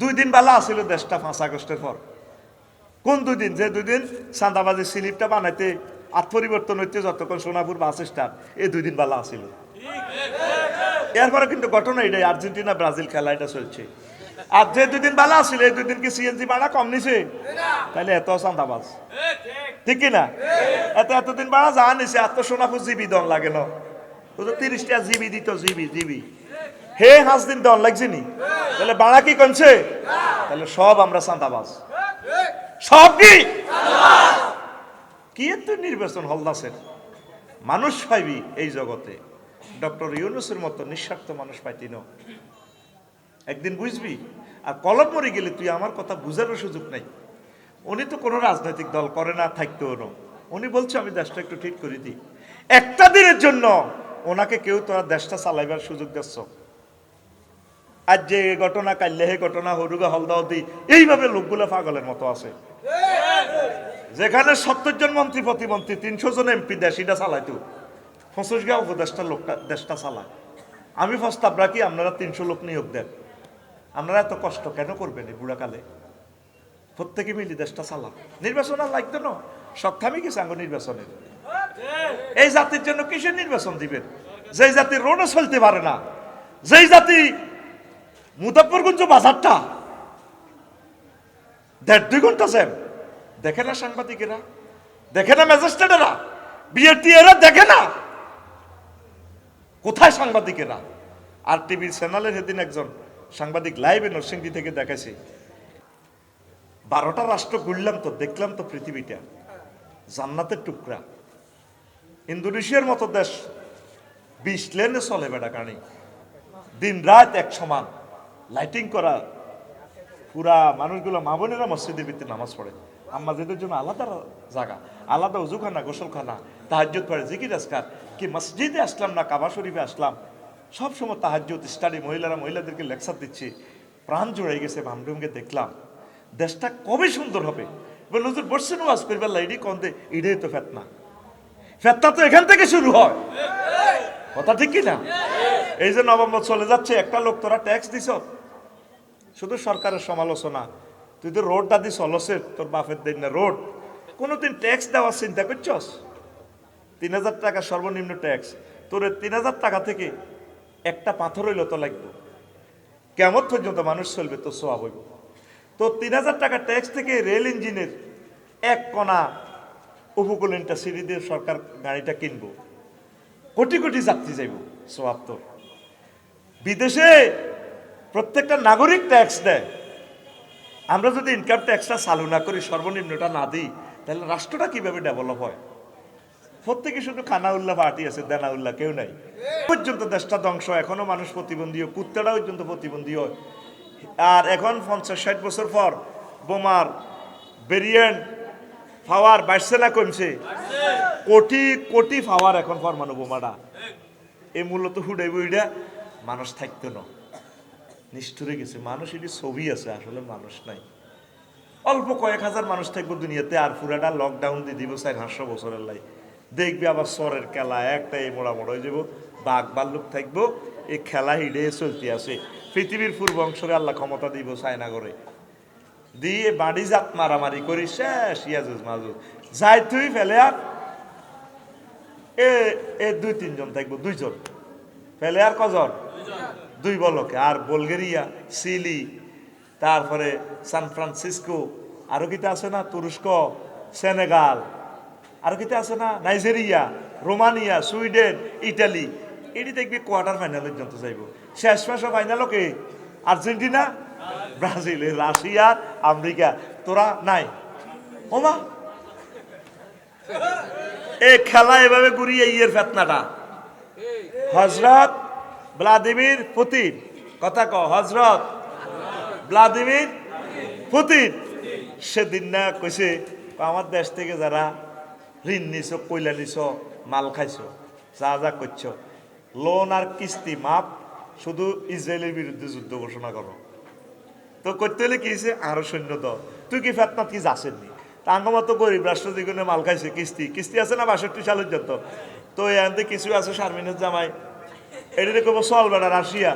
দুই দিন বেলা আসিল দেশটা পাঁচ আগস্টের পর। কোন দুই দিন? যে দুই দিন চান্দাবাজির স্লিপটা বানাইতে আত পরিবর্তন হইতে যতক্ষণ সোনাপুর বাস স্ট্যান্ড এই দুই দিন বেলা আসিল এরপরে কিন্তু ঘটনা এটাই, আর্জেন্টিনা, ব্রাজিল খেলা এটা চলছে। আর যে দুই দিন বেলা আসিল এই দুই দিন কি সিএনজি ভাড়া কম নিছে? তাহলে এত চান্দাবাজ। ঠিক কি না? এত এতদিন ভাড়া যা নিছে এত সোনাপুর জিবি দন লাগে না। তো তিরিশটা জিবি দিত, জিবি জিবি। হে হাঁস দিন দন লাগছে নি? তাহলে বাড়া কি কমছে? তাহলে সব আমরা চান্দাবাজ সব কি? কি এত নির্বাচন হলদাসের মানুষ পাইবি এই জগতে। ডক্টর ইউনুসের মতো নিঃস্বার্থ মানুষ পাইতি ন। একদিন বুঝবি? আর কলম মরে গেলে তুই আমার কথা বুঝারও সুযোগ নাই। উনি তো কোনো রাজনৈতিক দল করে না, থাকতেও না। উনি বলছে, আমি দেশটা একটু ঠিক করে দিই। একটা দিনের জন্য ওনাকে কেউ তোরা দেশটা চালাইবার সুযোগ দিচ্ছ। আজ যে ঘটনা কাল্লে হে ঘটনা, হরুগা হলদাওদি এইভাবে লোকগুলো পাগলের মতো আছে। যেখানে সত্তর জন মন্ত্রী, প্রতিমন্ত্রী, তিনশো জন এমপি দেশ, এটা চালাইতো ফসুসগা উপদেশটা লোকটা দেশটা চালায়। আমি প্রস্তাব রাখি, আপনারা তিনশো লোক নিয়োগ দেন। আপনারা এত কষ্ট কেন করবেন এই বুড়াকালে? প্রত্যেকে মিলি দেশটা চালান। নির্বাচন আর লাগতো না? থামি গেছে আঙ্গ নির্বাচনের। এই জাতির জন্য কিসের নির্বাচন দিবেন? যেই জাতি রোডও চলতে পারে না, যেই জাতি মুজাফরগঞ্জ বাজারটা। দেড় দুই ঘণ্টা জ্যাম দেখে না সাংবাদিকেরা? দেখে না ম্যাজিস্ট্রেটেরা? বিএটি এরা দেখে না? কোথায় সাংবাদিকেরা? আর টিভির চ্যানেলের সেদিন একজন সাংবাদিক লাইভে নরসিংদী থেকে দেখাইছে। বারোটা রাষ্ট্র ঘুরলাম তো, দেখলাম তো পৃথিবীটা। জান্নাতের টুকরা। ইন্দোনেশিয়ার মতো দেশ। বিশ লেনে চলে বেড়া কানি দিন রাত এক সমান। লাইটিং করা, পুরা মানুষগুলো, মা বোনেরা মসজিদের ভিতরে নামাজ পড়ে। আমাদের জন্য আলাদা জায়গা আলাদা উজুখানা, গোসলখানা, তাহাজ্জুদ পড়ে, জিকির আজকার, কি মসজিদে আসলাম না, কাবা শরীফে আসলাম, সব সময় তাহাজ্জুদ, স্টাডি, মহিলারা মহিলাদেরকে লেকচার দিচ্ছে। প্রাণ জুড়ে গেছে ভামডুমকে দেখলাম। দেশটা কবে সুন্দর হবে? বলে নজর বসছেন ওয়াজ করবার লাইডি কন্দে ইডে তো ফেতনা। ফেতনা তো এখান থেকে শুরু হয়। কথা ঠিক কি না এই যে নভেম্বর চলে যাচ্ছে, একটা লোক, তোরা ট্যাক্স দিছ? শুধু সরকারের সমালোচনা। তুই তো রোডটা দিস অলসের, তোর বাপের দিন না রোড। কোনোদিন ট্যাক্স দেওয়ার চিন্তা করছস? তিন হাজার টাকা সর্বনিম্ন ট্যাক্স তোর তিন হাজার টাকা থেকে একটা পাথর হইল তো লাগবে। কেমন পর্যন্ত মানুষ চলবে তো সোয়াব হইব। তো তিন হাজার টাকা ট্যাক্স থেকে রেল ইঞ্জিনের এক কণা উপকূলনটা সিঁড়ি দিয়ে সরকার গাড়িটা কিনবো। কোটি কোটি যাত্রী যাইব সোয়াব তোর। বিদেশে প্রত্যেকটা নাগরিক ট্যাক্স দেয়। আমরা যদি ইনকাম ট্যাক্সটা চালু না করি, সর্বনিম্নটা না দিই, তাহলে রাষ্ট্রটা কীভাবে ডেভেলপ হয়? প্রত্যেকে শুধু খানা উল্লাহ পার্টি আছে দেনা উল্লাহ কেউ নাই। পর্যন্ত দেশটা ধ্বংস, এখনও মানুষ প্রতিবন্ধী হয় কুত্তাটা পর্যন্ত প্রতিবন্ধী হয়। আর এখন পঞ্চাশ ষাট বছর পর বোমার ভেরিয়েন্ট পাওয়ার বাড়ছে না, কমছে। কোটি কোটি পাওয়ার এখন পরমাণু বোমাটা। এ মূলত হুডাইব এটা মানুষ থাকতো না। নিষ্ঠুরে গেছে। মানুষ এটি ছবি আছে, আসলে মানুষ নাই। অল্প কয়েক হাজার মানুষ থাকব দুনিয়াতে, আর পুরাটা লকডাউন দিয়ে দিব চার পাঁচশো বছরের লাই। দেখবি আবার সরের খেলা একটা এই মোড়া মোড়া হয়ে যাব। বাঘ ভাল্লুক থাকব, এই খেলা হিডে চলতে আছে। পৃথিবীর পূর্ব অংশরে আল্লাহ ক্ষমতা দিব চায়না করে দিয়ে বাড়ি জাত মারামারি করি, শেষ, ইয়াজুজ মাজুজ। যাই তুই ফেলে আর এ দুই তিনজন থাকব, দুইজন। ফেলে আর কজন? দুই বলকে, আর বুলগেরিয়া, সিলি, তারপরে সান ফ্রান্সিসকো, আরও কিতে আছে না? তুরস্ক, সেনেগাল, আরও কিতে আছে না? Nigeria, Romania, Sweden, Italy. এটি দেখবি কোয়ার্টার ফাইনাল পর্যন্ত যাইব। শেষ মাসে ফাইনাল কে? Argentina, Brazil, Russia, America. তোরা নাই। ওমা। এই খেলা এভাবে ঘুরিয়ে ইয়ের ফেতনাটা। হজরত ভ্লাদিমির পুতিন। কথা ক হজরত ভ্লাদিমির পুতিন। সেদিন না কইছে আমার দেশ থেকে যারা ঋণ নিছ, কইলা নিছ, মাল খাইছ, যা যা করছ, লোন আর কিস্তি মাপ শুধু ইসরায়েলের বিরুদ্ধে যুদ্ধ ঘোষণা করো। তো করতে হলে কি হয়েছে? আরও সৈন্য দল তুই কি ফেতনাত কি যাসেননি তাঙ্গমা তো গরিব রাষ্ট্র যেগুলো মাল খাইছে, কিস্তি কিস্তি আছে না বাষট্টি সালের যত? তো এখান কিছু আছে শারমিনের জামাই। এটা কব চল বেড়া রাশিয়া।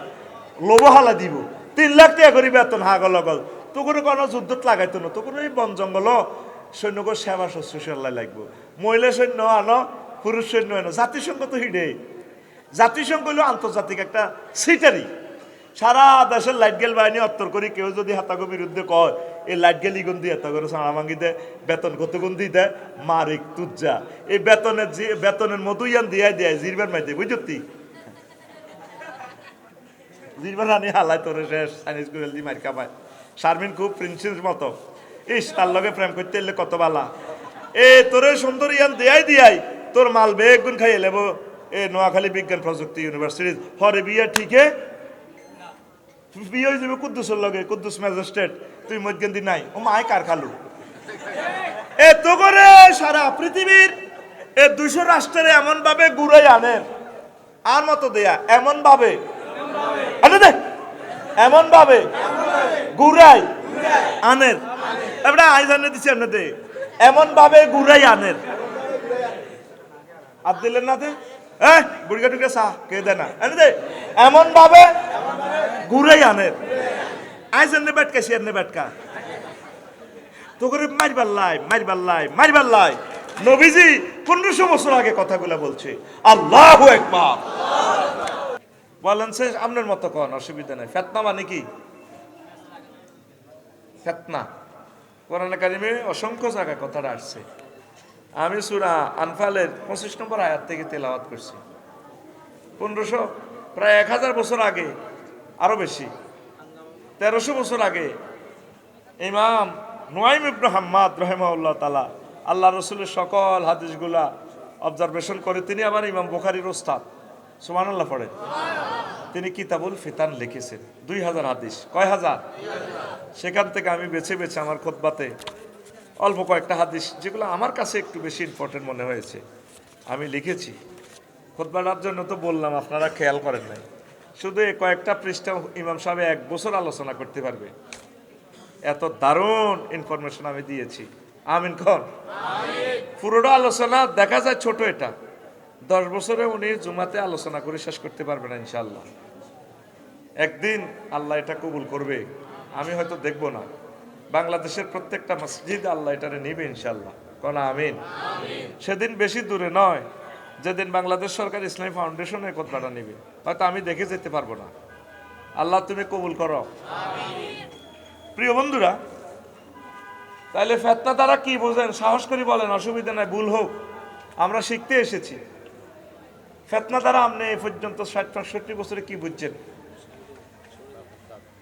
লোবহালা দিব। তিন লাখ টাকা করে বেতন হাগল লগল। তো কোনো কোনো যুদ্ধত লাগাইতো না। তো এই বন জঙ্গল সৈন্যকে সেবা শুশ্রূষা লাগবো। মহিলা সৈন্য আনো পুরুষ সৈন্য আনো। জাতিসংঘ তো হিডে। জাতিসংঘ হলো আন্তর্জাতিক একটা সিটারি। সারা দেশের লাইট গেল বাহিনী অত্তর করি, কেউ যদি হাতাগো বিরুদ্ধে কয়, এই লাইট গেল ইগুন হাতা করে সাড়া ভাঙি দেয় বেতন কত গুণ দেয় মারিক তুজ্জা। এই বেতনের যে বেতনের মতো ইয়ান দিয়ে দেয় জিরবার মাইতে, বুঝতি? জিরবার রানি হালাই তোরে শেষ চাইনিজ করে দি মার কামায় শারমিন খুব প্রিন্সেস মতো। ইস, তার লগে প্রেম করতে এলে কত বালা। এ, তোরে সুন্দর ইয়ান দেয়াই দিয়াই, তোর মাল বেগ গুণ খাইয়ে লেবো। এ, নোয়াখালী বিজ্ঞান প্রযুক্তি ইউনিভার্সিটি। হরে বিয়ে ঠিকে বিয়ে যাবে কুদ্দুসের লগে, কুদ্দুস ম্যাজিস্ট্রেট। তুই মধ্যে নাই, ও মায় কার খালু। এ তো করে সারা পৃথিবীর, এ দুশো রাষ্ট্রের এমন ভাবে ঘুরাই আনেন আর মতো দেয়া এমন ভাবে এমন ভাবে। ঘুরাই আনের। এবার আই জানে দিছি আপনাদের এমন ভাবে ঘুরাই আনের। আর দিলেন না হ্যাঁ দে। এমন আনের। আই জানে বেটকা পনেরোশো বছর আগে কথাগুলো বলছে। আল্লাহ একবার। বলেন সে আপনার মতো কন, অসুবিধা নেই। ফেতনা মানে কি? ফেতনা। কোরআন কারিমে অসংখ্য জায়গায় কথাটা আসছে। আমি সুরা আনফালের পঁচিশ নম্বর আয়াত থেকে তেলাওয়াত করছি। পনেরোশো, প্রায় এক হাজার বছর আগে, আরও বেশি, তেরোশো বছর আগে, ইমাম নোয়াইম ইবনু হাম্মাদ রহেমাউল্লাহ তালা আল্লাহ রসুলের সকল হাদিসগুলা অবজারভেশন করে, তিনি আবার ইমাম বোখারির ওস্তাদ। সুমান আল্লাহ পড়ে। তিনি কিতাবুল ফিতান লিখেছেন। দুই হাজার হাদিস। কয় হাজার? সেখান থেকে আমি বেছে বেছে আমার খোদবাতে অল্প কয়েকটা হাদিস, যেগুলো আমার কাছে একটু বেশি ইম্পর্টেন্ট মনে হয়েছে, আমি লিখেছি। খোদবাটার জন্য তো বললাম, আপনারা খেয়াল করেন নাই। শুধু এই কয়েকটা পৃষ্ঠা ইমাম সাহেব এক বছর আলোচনা করতে পারবে। এত দারুণ ইনফরমেশন আমি দিয়েছি। আমিন খন পুরোটা আলোচনা দেখা যায় ছোট এটা। দশ বছরে উনি জুমাতে আলোচনা করে শেষ করতে পারবেন ইনশাল্লাহ একদিন আল্লাহ এটা কবুল করবে। আমি হয়তো দেখব না। বাংলাদেশের প্রত্যেকটা মসজিদ আল্লাহ এটারে নিবে ইনশাল্লাহ কোন আমিন। সেদিন বেশি দূরে নয় যেদিন বাংলাদেশ সরকার ইসলামী ফাউন্ডেশনের কথাটা নিবে। হয়তো আমি দেখে যেতে পারব না। আল্লাহ তুমি কবুল করো। প্রিয় বন্ধুরা তাহলে ফেতনা তারা কি বোঝেন? সাহস করে বলেন অসুবিধা নাই ভুল হোক। আমরা শিখতে এসেছি। ফেতনা তারা আপনি এ পর্যন্ত ষাট পঁয়ষট্টি বছরে কি বুঝছেন?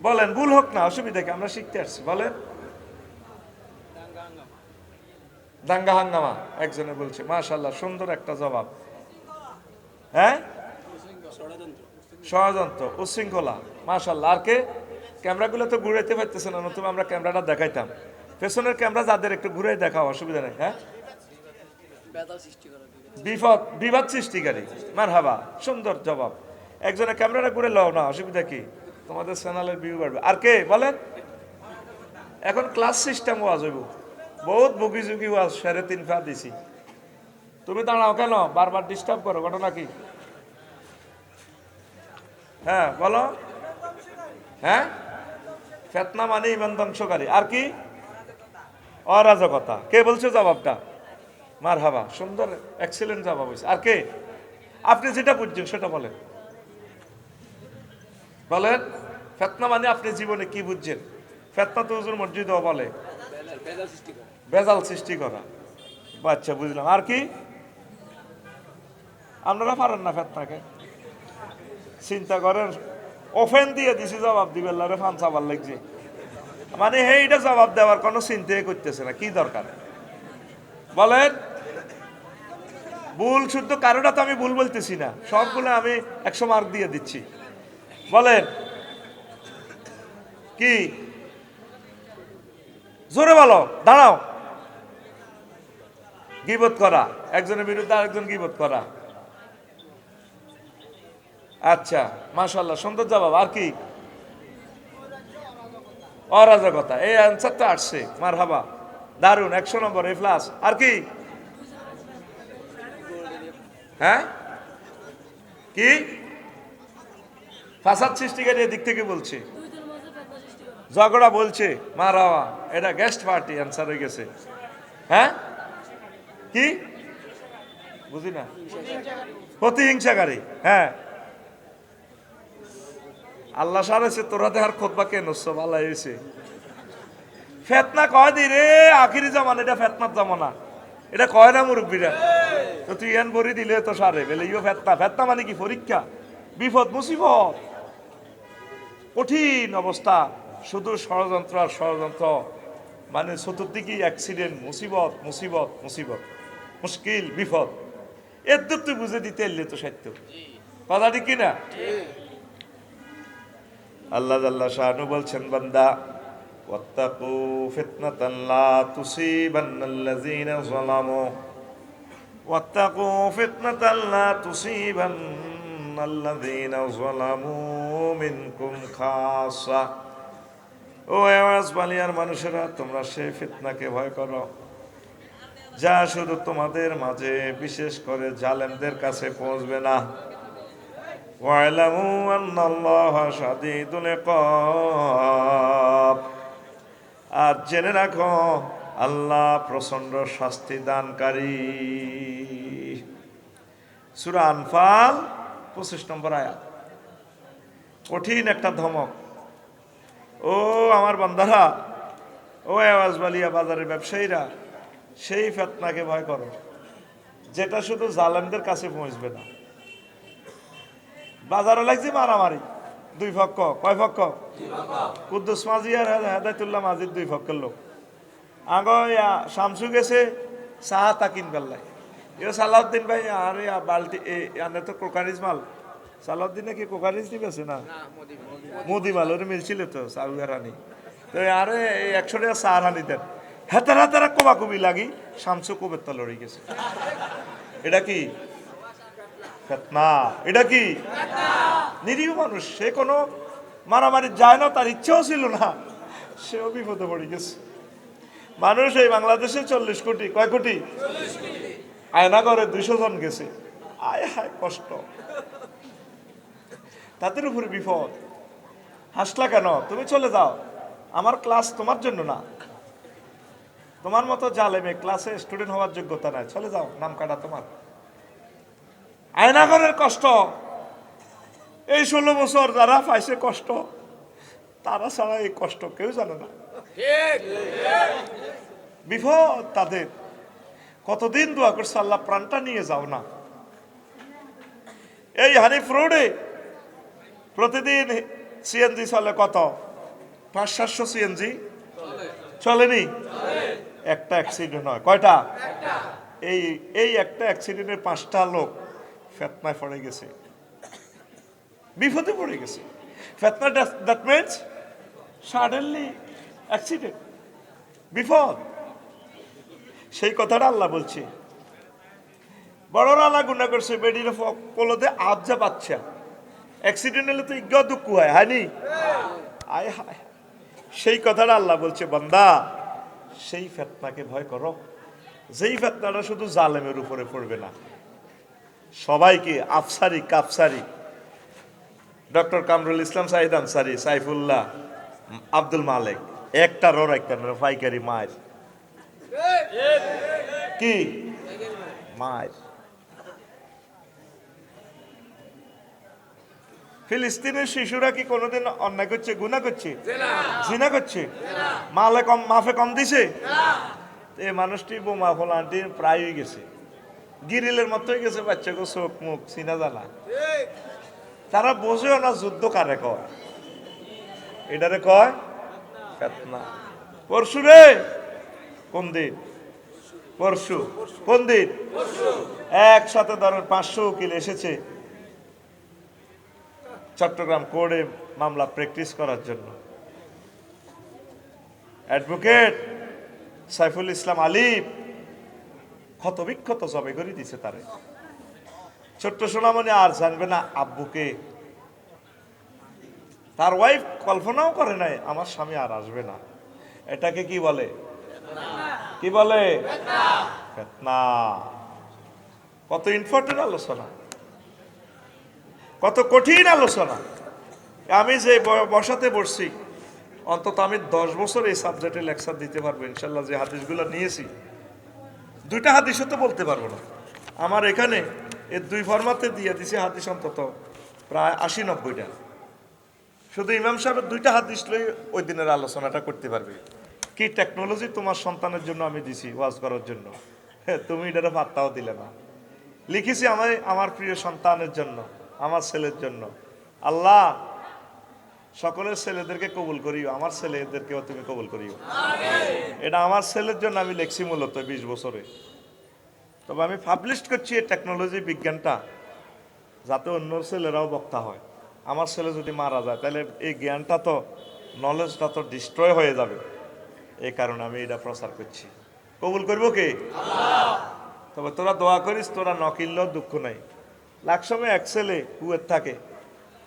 বলেন, ভুল হোক না, অসুবিধা কি? আমরা শিখতে আসছি, বলেন। দাঙ্গা হাঙ্গামা, একজনে বলছে মাশাল্লাহ সুন্দর একটা জবাব। হ্যাঁ? ষড়যন্ত্র, উশৃঙ্খলা মাশাল্লাহ আর কে? ক্যামেরাগুলো তো ঘুরাইতে পারতেছে না নতুন আমরা ক্যামেরাটা দেখাইতাম। পেছনের ক্যামেরা যাদের একটু ঘুরে দেখাও, অসুবিধা নেই হ্যাঁ? বিপদ, বিবাদ সৃষ্টিকারী মার হাবা সুন্দর জবাব। একজনে ক্যামেরাটা ঘুরে লও না, অসুবিধা কি? তোমাদের চ্যানেলের ভিউ বাড়বে। আর কে? বলেন। এখন ক্লাস সিস্টেম ওয়াজ হইব বহুত। বুকি ঝুঁকি ওয়াজ সাড়ে তিন ফা দিছি। তুমি দাঁড়াও কেন? বারবার ডিস্টার্ব করো, ঘটনা কি? হ্যাঁ বলো। হ্যাঁ? ফেতনা মানে ইমান ধ্বংসকারী। আর কি? অরাজকতা। কে বলছে জবাবটা? মার হাবা সুন্দর এক্সিলেন্ট জবাব হয়েছে আর কে? আপনি যেটা বুঝছেন সেটা বলেন। বলেন, ফেতনা মানে আপনি জীবনে কি বুঝছেন? ফেতনা তো হুজুর মসজিদও বলে। বেজাল সৃষ্টি করা। বাচ্চা, বুঝলাম। আর কি? আপনারা পারেন না ফেতনাকে। চিন্তা করেন ওফেন দিয়ে দিছি, জবাব দিবেন রে, ফান চাবার লাগছে। মানে এইটা জবাব দেওয়ার কোনো চিন্তাই করতেছে না, কি দরকার? বলেন, ভুল শুদ্ধ কারোটা তো আমি ভুল বলতেছি না, সবগুলো আমি একশো মার্ক দিয়ে দিচ্ছি। বলেন। কি? জোরে বলো, দাঁড়াও। গিবত করা, একজনের বিরুদ্ধে আরেকজন গিবত করা। আচ্ছা মাশাল্লাহ সুন্দর জবাব, আর কি? অরাজকতা, এই অ্যান্সারটা আসছে মার হাবা দারুণ একশো নম্বর, এ প্লাস আর কি? হ্যাঁ? কি? ফাসাদ সৃষ্টিকারী দিক থেকে বলছি। ঝগড়া বলছে মারাওয়া এটা গেস্ট পার্টি অ্যান্সার হয়ে গেছে। হ্যাঁ? কি? বুঝি না। প্রতিহিংসাকারী হ্যাঁ। আল্লাহ সারেছে তোরা দেহার খোদবা কেন? সব আল্লাহ এসে ফেতনা কয় দি রে? আখিরি জামান এটা ফেতনার জামানা। এটা কয় না মুরব্বীরা? তো তুই এন বরি দিলে তো সারে বেলে ইও ফেতনা। ফেতনা মানে কি? পরীক্ষা। বিপদ মুসিবত। কঠিন অবস্থা। শুধু ষড়যন্ত্র আর ষড়যন্ত্র। মানে চতুর্দিকেই অ্যাক্সিডেন্ট মুসিবত মুসিবত মুসিবত। মুশকিল, বিপদ। এর দূর তুই বুঝে দিতে এলে তো সাহিত্য কথা ঠিক কিনা? আল্লাহ আল্লাহ শাহানু বলছেন, বান্দা, ওয়াত্তাকু ফিতনাতান লা তুসিবান্নাল্লাযীনা যালামু। ওয়াত্তাকু ফিতনাতান লা তুসিবান্না الذين ظلموا منكم خاصة ও আওয়াজ বালিয়ার মানুষেরা তোমরা সেই ফিতনাকে ভয় করো যা শুধু তোমাদের মাঝে বিশেষ করে জালেমদের কাছে পৌঁছবে না واعلموا أن الله شديد العقاب আর জেনে রাখো আল্লাহ প্রচন্ড শাস্তি দানকারী সুরা আনফাল পঁচিশ নম্বর আয়াত। কঠিন একটা ধমক। ও আমার বান্দারা, ও আওয়াজ বালিয়া বাজারের ব্যবসায়ীরা, সেই ফেতনাকে ভয় করো। যেটা শুধু জালেমদের কাছে পৌঁছবে না। বাজারে লাগছে মারামারি। দুই পক্ষ, কয় পক্ষ? কুদ্দুস মাঝি আর হেদায়তুল্লাহ মাঝির দুই পক্ষের লোক। আগ শামসু গেছে চাহা তাকিন বেল্লাই সালাউদ্দিন ভাই আর বালতি তো কোকারিজ মাল। সালাউদ্দিন নাকি কোকারিজ দিবেছে না? মোদি মাল। ওরে মিলছিল তো সাউয়া রানী তো আরে একশো টাকা চা রানি দেন। হেতার হেতারা কোবাকুবি লাগি শামসু কোবের তল লড়ে গেছে। এটা কি? ফেতনা। এটা কি? নিরীহ মানুষ সে কোনো মারামারি যায় না তার ইচ্ছেও ছিল না সেও বিপদে পড়ে গেছে। মানুষ এই বাংলাদেশে চল্লিশ কোটি কয় কোটি? আয়না করে দুইশো জন গেছে। আয় হায় কষ্ট। তাদের উপরে বিপদ। হাসলা কেন? তুমি চলে যাও। আমার ক্লাস তোমার জন্য না। তোমার মতো জালেমে ক্লাসে স্টুডেন্ট হওয়ার যোগ্যতা নাই। চলে যাও নাম কাটা তোমার। আয়নাগরের কষ্ট। এই ষোলো বছর যারা পাইছে কষ্ট তারা ছাড়া এই কষ্ট কেউ জানে না। বিপদ তাদের। কতদিন দোয়া করছে? আল্লাহ প্রাণটা নিয়ে যাও না। এই হানিফ রোডে প্রতিদিন সিএনজি চলে কত? পাঁচ সাতশো সিএনজি চলেনি? একটা অ্যাক্সিডেন্ট হয়। কয়টা? এই এই একটা অ্যাক্সিডেন্টের পাঁচটা লোক ফেতনায় পড়ে গেছে। বিপদে পড়ে গেছে। ফেতনা দ্যাট মিনস সাডেনলি অ্যাক্সিডেন্ট বিপদ। সেই কথাটা আল্লাহ বলছে। বড়রা আল্লাহ গুণা করছে, বেডির কলতে আবজা বাচ্চা। অ্যাক্সিডেন্ট হলে তো ইজ্ঞ দুঃখ হয় হয়নি আয় হায়। সেই কথাটা আল্লাহ বলছে, বান্দা, সেই ফেতনাকে ভয় করো। যেই ফেতনাটা শুধু জালেমের উপরে পড়বে না। সবাইকে আফসারি, কাফসারি। ডক্টর কামরুল ইসলাম সাহিদ আনসারি, সাইফুল্লাহ, আব্দুল মালেক, একটা রোর, একটা পাইকারি মায়ের কি? মায়ের ফিলিস্তিনের শিশুরা কি কোনোদিন অন্যায় করছে, গুণা করছে? জিনা করছে? মালে কম, মাফে কম দিছে? এ মানুষটি বোমা ফলানটি প্রায় হয়ে গেছে। গিরিলের মতোই গেছে বাচ্চাকে চোখ, মুখ চিনা জানা। তারা বোঝেও না যুদ্ধ কারে কয়। এটারে কয় ফেতনা। পরশু রে কোন দিন? পরশু কোন দিন একসাথে ধরেন পাঁচশো উকিল এসেছে। চট্টগ্রাম কোর্টে মামলা প্র্যাকটিস করার জন্য। অ্যাডভোকেট সাইফুল ইসলাম আলিফ ক্ষত বিক্ষত জবে করে দিছে তারে। ছোট্ট সোনামণি আর জানবে না আব্বুকে। তার ওয়াইফ কল্পনাও করে নাই, আমার স্বামী আর আসবে না। এটাকে কি বলে? কি বলে? কত ইম্পর্টেন্ট আলোচনা। কত কঠিন আলোচনা। আমি যে বসাতে বসছি, অন্তত আমি দশ বছর এই সাবজেক্টে লেকচার দিতে পারব, ইনশাল্লাহ যে হাদিসগুলো নিয়েছি। দুইটা হাদিসও তো বলতে পারব না। আমার এখানে এর দুই ফরমাতে দিয়ে দিছে হাদিস অন্তত প্রায় আশি নব্বইটা। শুধু ইমাম সাহেবের দুইটা হাদিস লই ওই দিনের আলোচনাটা করতে পারবে। কি টেকনোলজি তোমার সন্তানের জন্য আমি দিছি ওয়াজ করার জন্য? হ্যাঁ, তুমি এটারে পাত্তাও দিলে না। লিখেছি আমার আমার প্রিয় সন্তানের জন্য আমার ছেলের জন্য। আল্লাহ সকলের ছেলেদেরকে কবুল করিও আমার ছেলেদেরকেও তুমি কবুল করিও। এটা আমার ছেলের জন্য আমি লিখছি মূলত বিশ বছরে। তবে আমি পাবলিশ করছি এই টেকনোলজি বিজ্ঞানটা যাতে অন্য ছেলেরাও বক্তা হয়। আমার ছেলে যদি মারা যায় তাহলে এই জ্ঞানটা তো নলেজটা তো ডিস্ট্রয় হয়ে যাবে। এই কারণে আমি এটা প্রচার করছি। কবুল করব কে? তবে তোরা দোয়া করিস, তোরা নকিনলেও দুঃখ নাই। লাকসমে এক ছেলে কুয়ের থাকে।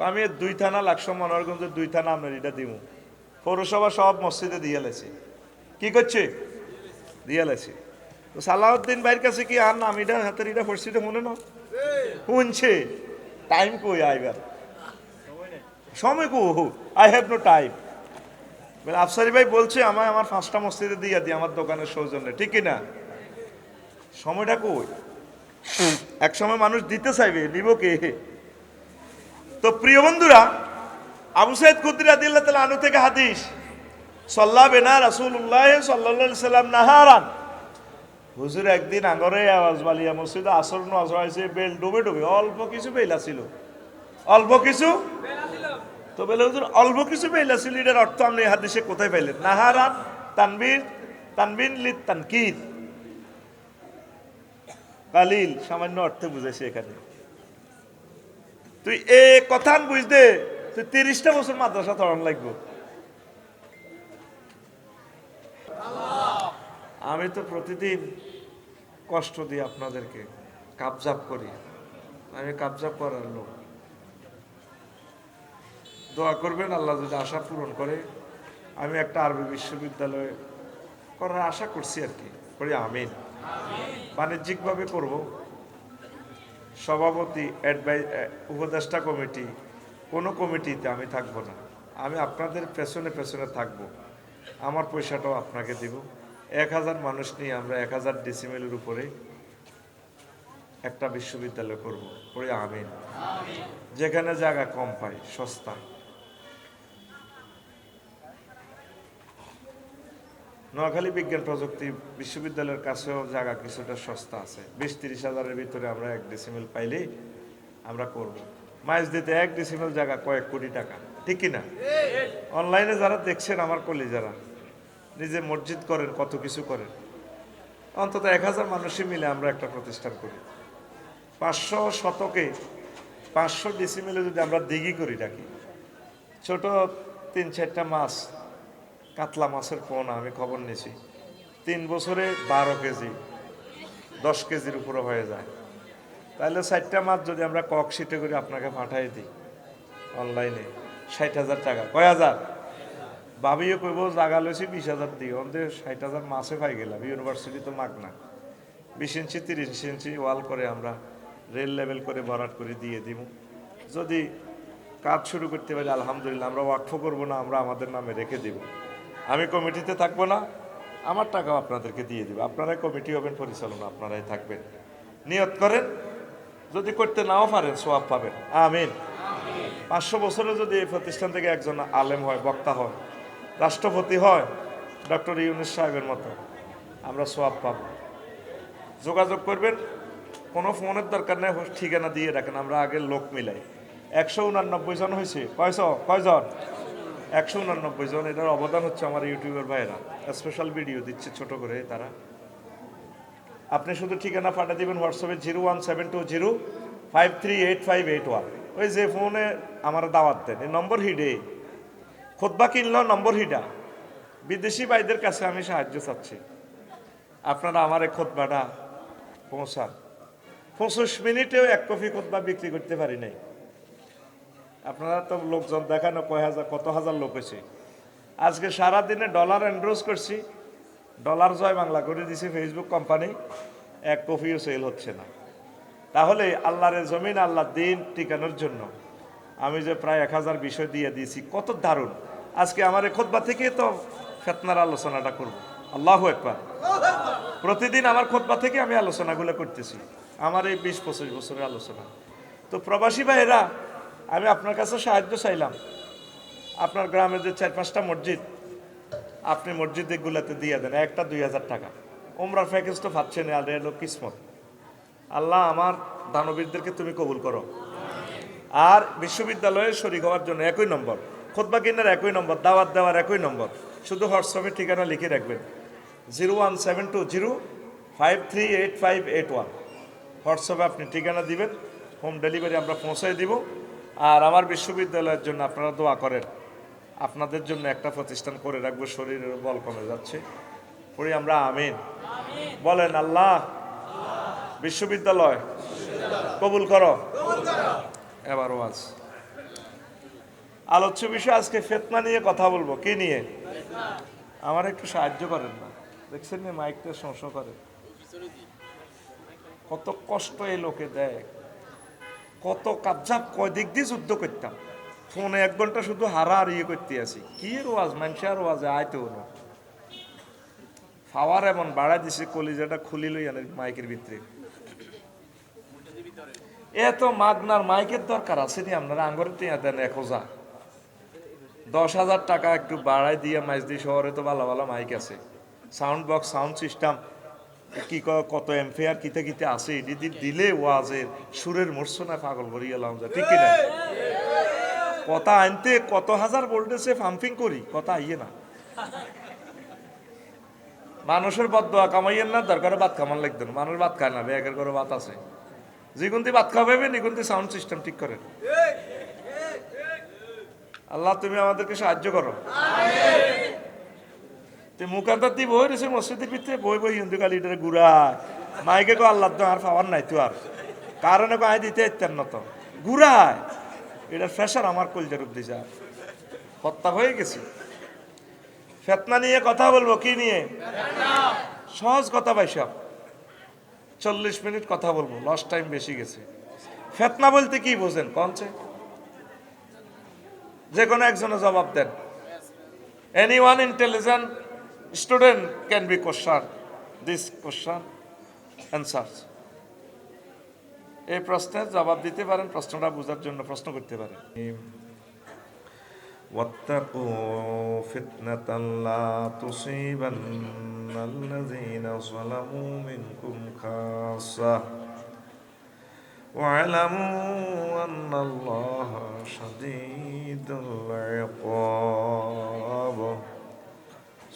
আমি দুই থানা, লাকসম মনোহরগঞ্জের দুই থানা আপনার এটা দিব পৌরসভা সব মসজিদে দিয়ে লেছি। কি করছে? দিয়ে লেছি। তো সালাউদ্দিন ভাইয়ের কাছে কি আর নাম এটা হাতের এটা পড়ছিটা মনে না শুনছে। টাইম কই আইবার? সময় কো I have no time. Afsari ভাই বলছে, আমায় আমার পাঁচটা মসজিদে দিয়ে দিই, আমার দোকানের সৌজন্যে। ঠিক না? সময়টা কই? এক সময় মানুষ দিতে চাইবে, নিব কে? তো প্রিয় বন্ধুরা, আবু সাইদ খুদ্রি আদিল্লাহ তালা আনু থেকে হাদিস সাল্লাহ বেনা রাসুল্লাহ সাল্লাহ সাল্লাম নাহারান। হুজুর একদিন আঙরে আওয়াজ বালিয়া মসজিদে আসর নজর হয়েছে বেল ডুবে ডুবে, অল্প কিছু বেলা ছিল। অল্প কিছু তো বেলে অল্প কিছু বেলা ছিল এটার অর্থ আপনি হাদিসে কোথায় পাইলেন? নাহারান, তানবীর, তানবিন লিত তানকির। কালিল, সামান্য অর্থে বুঝেছি এখানে। তুই এ কথা বুঝতে, তুই তিরিশটা বছর মাদ্রাসা তরণ লাগবো। আমি তো প্রতিদিন কষ্ট দিই আপনাদেরকে কাবজাব করি। আমি কাবজাব করার লোক। দোয়া করবেন, আল্লাহ যদি আশা পূরণ করে। আমি একটা আরবি বিশ্ববিদ্যালয়ে করার আশা করছি আর কি। করি আমিন। বাণিজ্যিকভাবে করব। সভাপতি অ্যাডভাই উপদেষ্টা কমিটি, কোনো কমিটিতে আমি থাকব না। আমি আপনাদের পেছনে পেছনে থাকব। আমার পয়সাটাও আপনাকে দিব। এক হাজার মানুষ নিয়ে আমরা এক হাজার ডিসিমেলের উপরে একটা বিশ্ববিদ্যালয় করব। করে আমিন। যেখানে জায়গা কম পাই সস্তা। নোয়াখালী বিজ্ঞান প্রযুক্তি বিশ্ববিদ্যালয়ের কাছেও জায়গা কিছুটা সস্তা আছে। বিশ তিরিশ হাজারের ভিতরে আমরা এক ডিসিমেল পাইলেই আমরা করব। মাইজ দিতে এক ডিসিমেল জায়গা কয়েক কোটি টাকা, ঠিক কি না অনলাইনে যারা দেখছেন, আমার কলি যারা, নিজে মসজিদ করেন, কত কিছু করেন, অন্তত এক হাজার মানুষই মিলে আমরা একটা প্রতিষ্ঠান করি। পাঁচশো শতকে পাঁচশো ডিসিমেলে যদি আমরা দিঘি করি ডাকি ছোট তিন চারটা মাছ কাতলা মাছের পোনা, আমি খবর নিয়েছি তিন বছরে বারো কেজি, দশ কেজির উপরে হয়ে যায়। তাহলে ষাটটা মাছ যদি আমরা কক সিটে করে আপনাকে পাঠাই দিই, অনলাইনে, ষাট হাজার টাকা। কয় হাজার? ভাবিও কইব, জাগা লইছি বিশ হাজার দিই অন্তে ষাট হাজার মাছে পাই গেলাম, ইউনিভার্সিটি তো মাগ না। বিশ ইঞ্চি, তিরিশ ইঞ্চি ওয়াল করে আমরা রেল লেভেল করে ভরাট করে দিয়ে দিব যদি কাজ শুরু করতে পারি, আলহামদুলিল্লাহ, আমরা ওয়াকফ করব না, আমরা আমাদের নামে রেখে দিব। আমি কমিটিতে থাকব না। আমার টাকাও আপনাদেরকে দিয়ে দিব। আপনারাই কমিটি হবেন, পরিচালনা আপনারাই থাকবেন। নিয়ত করেন, যদি করতে নাও পারেন সোয়াব পাবেন। আমিন। পাঁচশো বছরে যদি এই প্রতিষ্ঠান থেকে একজন আলেম হয়, বক্তা হয়, রাষ্ট্রপতি হয়, ডক্টর ইউনুস সাহেবের মতো, আমরা সোয়াব পাব। যোগাযোগ করবেন, কোনো ফোনের দরকার নেই, ঠিকানা দিয়ে রাখেন, আমরা আগে লোক মিলাই। একশো উনানব্বই জন হয়েছে। কয়শ? কয়জন? একশো উনানব্বই জন, এটার অবদান হচ্ছে আমার ইউটিউবের ভাইয়েরা। স্পেশাল ভিডিও দিচ্ছে ছোট করে তারা। আপনি শুধু ঠিকানা পাঠিয়ে দেবেন হোয়াটসঅ্যাপে zero one seven two zero five three eight five eight one. ওই যে ফোনে আমার দাওয়াত দেন। এই নম্বর হিডে। খোদবা কিনল, নম্বর হিডা। বিদেশি ভাইদের কাছে আমি সাহায্য চাচ্ছি। আপনারা আমার এই খোদবাটা পৌঁছান। পঁচিশ মিনিটেও এক কপি খোদবা বিক্রি করতে পারি নাই। আপনারা তো লোকজন দেখানো কয় হাজার, কত হাজার লোক হয়েছে। আজকে সারাদিনে ডলার এন্ড্রোজ করছি ডলার জয় বাংলা করে দিছি ফেসবুক কোম্পানি এক কপিও সেল হচ্ছে না। তাহলে আল্লাহরের জমিন আল্লাহ দিন টিকানোর জন্য আমি যে প্রায় এক হাজার বিষয় দিয়ে দিয়েছি, কত দারুণ। আজকে আমার খোদবা থেকে তো ফেতনার আলোচনাটা করব। আল্লাহ একবার প্রতিদিন আমার খোদবা থেকে আমি আলোচনাগুলো করতেছি। আমার এই বিশ পঁচিশ বছরের আলোচনা। তো প্রবাসী ভাইয়েরা আমি আপনার কাছে সাহায্য চাইলাম। আপনার গ্রামের যে চার পাঁচটা মসজিদ, আপনি মসজিদ এগুলাতে দিয়ে দেন, একটা দুই হাজার টাকা। ওমরার প্যাকেজ তো পাচ্ছেন আর এলো কিসমত। আল্লাহ আমার দানবীরদেরকে তুমি কবুল করো। আর বিশ্ববিদ্যালয়ে শরিক হওয়ার জন্য একই নম্বর খোদবা কেনার একই নম্বর, দাওয়াত দেওয়ার একই নম্বর। শুধু হোয়াটসঅ্যাপে ঠিকানা লিখে রাখবেন। Zero one seven two zero five three eight five eight one. হোয়াটসঅ্যাপে আপনি ঠিকানা দিবেন, হোম ডেলিভারি আমরা পৌঁছাই দিব। আর আমার বিশ্ববিদ্যালয়ের জন্য আপনারা দোয়া করেন। আপনাদের জন্য একটা প্রতিষ্ঠান করে রাখব শরীরের বল কমে যাচ্ছে। পড়ি আমরা আমিন। বলেন আল্লাহ বিশ্ববিদ্যালয় কবুল করো। এবার ওয়াজ। আলোচ্য বিষয় আজকে ফেতনা নিয়ে কথা বলব। কি নিয়ে? আমার একটু সাহায্য করেন না। দেখছেন মাইকটা সমস্যা করে। কত কষ্ট এই লোকে দেয়। কত কাবজাব কয় দিক দিয়ে যুদ্ধ করতাম। ফোনে এক ঘণ্টা শুধু হারা আর ইয়ে করতে আছি কি এর ওয়াজ মানুষের ওয়াজে আয়তো হলো ফাওয়ার এমন বাড়াই দিছে, কলিজাটা খুলি লই আনে মাইকের ভিতরে। এত মাগনার মাইকের দরকার আছে নি, আপনারা আঙ্গরে দেন এক হাজার দশ হাজার টাকা একটু বাড়াই দিয়ে মাইজদি শহরে তো ভালো ভালো মাইক আছে। Sound box, sound system. কি কত এমফেয়ার কিতে কিতে আছে। এটি দিলে ওয়াজের সুরের মূর্ছনা পাগল করি গেলাম যা ঠিক কিনা কথা আনতে কত হাজার ভোল্টেজে পাম্পিং করি, কথা আইয়ে না। মানুষের বদয়া কামাইয়েন না, দরকার ভাত কামান লাগতেন মানুষ ভাত খায় না ব্যাগের করে ভাত আছে। যেগুনতি ভাত খাওয়াবেন এগুনতি সাউন্ড সিস্টেম ঠিক করেন আল্লাহ, তুমি আমাদেরকে সাহায্য করো। তে দিয়ে বই রয়েছে, মসজিদের ভিতরে বই বই হিন্দু কালি এটার গুড়া। মাইকে কো আল্লাহ তো আর পাওয়ার নাই তো আর। কারণে কো দিতে ইত্যার না তো। গুড়ায়। এটার ফ্রেশার আমার কলজার অব্দি যা হত্যা হয়ে গেছে। ফেতনা নিয়ে কথা বলব, কি নিয়ে? সহজ কথা ভাই সব। চল্লিশ মিনিট কথা বলব লস্ট টাইম বেশি গেছে। ফেতনা বলতে কি বোঝেন? কনছে যে? কোনো একজনে জবাব দেন। Any one intelligent student can be question this question answer এই প্রশ্নের জবাব দিতে পারেন প্রশ্নটা বোঝার জন্য প্রশ্ন করতে পারেন واتقوا فتنة لا تصيبن الذين ظلموا منكم خاصة واعلموا أن الله شديد العقاب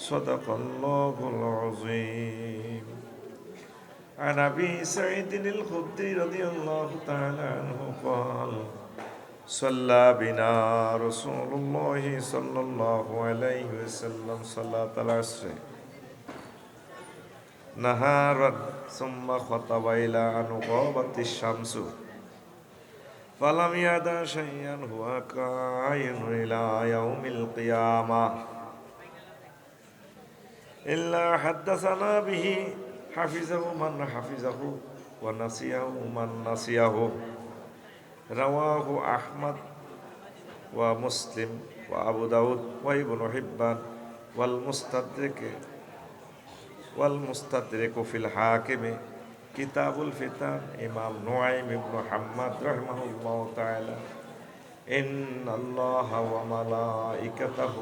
صدق الله العظيم عن أبي سعيد الخدري رضي الله تعالى عنه قال صلى بنا رسول الله صلى الله عليه وسلم صلاة العصر نهارا ثم خطب إلى أن غابت الشمس فلم يدع شيئا هو كائن إلى يوم القيامة ইল্লা হাদ্দাসানা বিহি হাফিজাহু মান হাফিজাহু ওয়া নাসিয়াহু মান নাসিয়াহু রাওয়াহু আহমদ ওয়া মুসলিম ওয়া আবু দাউদ ওয়া ইবনু হিব্বান ওয়াল মুস্তাদরিকে ওয়াল মুস্তাদরিকু ফিল হাকিমে কিতাবুল ফিতান ইমাম নুয়াইম ইবনু হাম্মাদ রাহিমাহুল্লাহ তাআলা ইন্নাল্লাহা ওয়া মালাইকাতাহু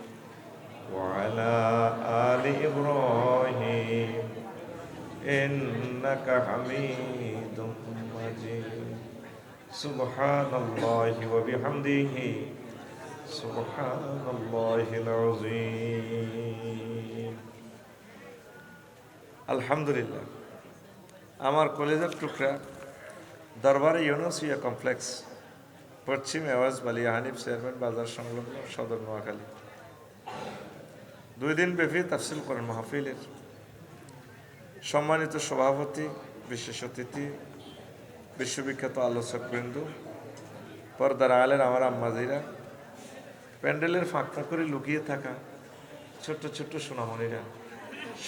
وعلى آل إبراهيم إنك حميد مجيد سبحان الله وبحمده سبحان الله العظيم আলহামদুলিল্লাহ আমার কলেজের টুকরা দরবারে ইউনুসিয়া কমপ্লেক্স পশ্চিম আওয়াজ বালিয়া হানিফ চেয়ারম্যান বাজার সংলগ্ন সদর নোয়াখালী দুই দিন ব্যাপী তাফসিল করেন মাহফিলের। সম্মানিত সভাপতি, বিশেষ অতিথি, বিশ্ববিখ্যাত আলোচক বৃন্দু পর্দার আলের আমার আম্মাজিরা, প্যান্ডেলের ফাঁক করে লুকিয়ে থাকা ছোট্ট ছোট্ট সোনামণিরা,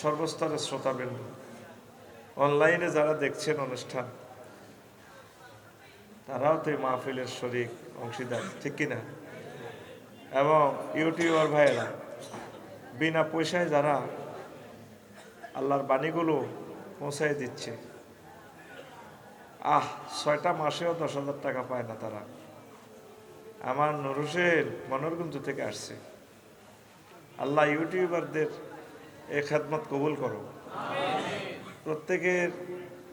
সর্বস্তরের শ্রোতাবৃন্দু, অনলাইনে যারা দেখছেন অনুষ্ঠান, তারাও তো এই মাহফিলের শরিক অংশীদার, ঠিক কিনা? এবং ইউটিউবার ভাইয়েরা বিনা পয়সায় যারা আল্লাহর বাণীগুলো পৌঁছায় দিচ্ছে। আহ, ছয়টা মাসেও দশ হাজার টাকা পায় না তারা। আমার নরুসের মনোরগঞ্জ থেকে আসছে। আল্লাহ ইউটিউবারদের এ খেদমত কবুল করো। প্রত্যেকের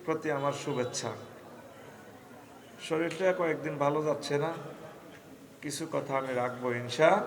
প্রতি আমার শুভেচ্ছা। শরীরটা কয়েকদিন ভালো যাচ্ছে না। কিছু কথা আমি রাখব ইনশা।